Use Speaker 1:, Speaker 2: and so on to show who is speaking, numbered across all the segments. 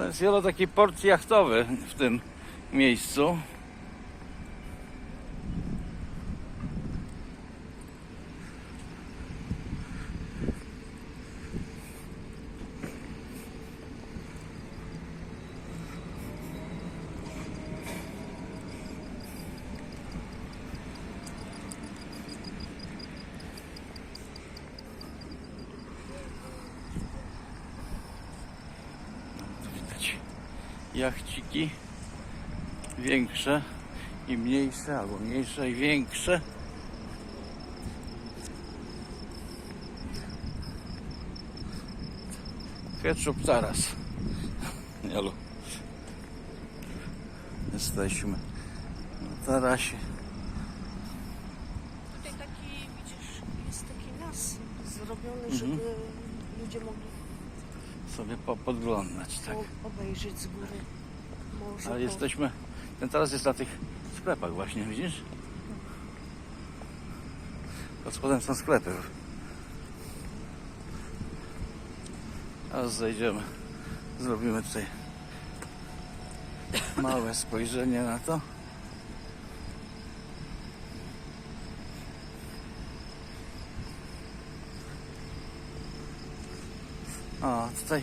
Speaker 1: To jest wiele taki port jachtowy w tym miejscu. Tu widać jachciki większe i mniejsze, albo mniejsze i większe. Ketchup zaraz. Jelu. Jesteśmy na tarasie.
Speaker 2: Tutaj taki, widzisz, jest taki las zrobiony,
Speaker 1: Mhm.
Speaker 2: żeby ludzie mogli
Speaker 1: Sobie po- podglądać, tak.
Speaker 2: o- obejrzeć z góry morze.
Speaker 1: Ale jesteśmy, ten teraz jest na tych sklepach właśnie, widzisz? Pod spodem są sklepy. Teraz zejdziemy, zrobimy tutaj małe spojrzenie na to. A tutaj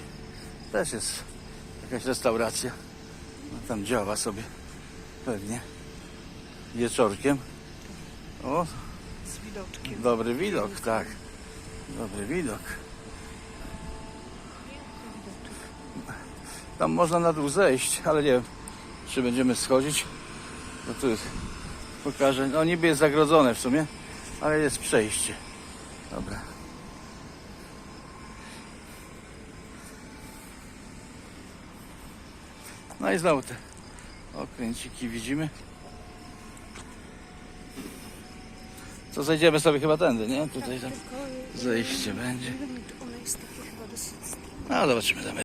Speaker 1: też jest jakaś restauracja. No, tam działa sobie pewnie wieczorkiem. O,
Speaker 2: z widoczkiem.
Speaker 1: dobry widok, tak. Dobry widok. Tam można na dół zejść, ale nie wiem, czy będziemy schodzić. No tu jest, pokażę. No niby jest zagrodzone w sumie, ale jest przejście. Dobra. No i znowu te okręciki widzimy. To zejdziemy sobie chyba tędy, nie? Tutaj tam
Speaker 2: Tylko,
Speaker 1: zejście będzie. No zobaczymy, damy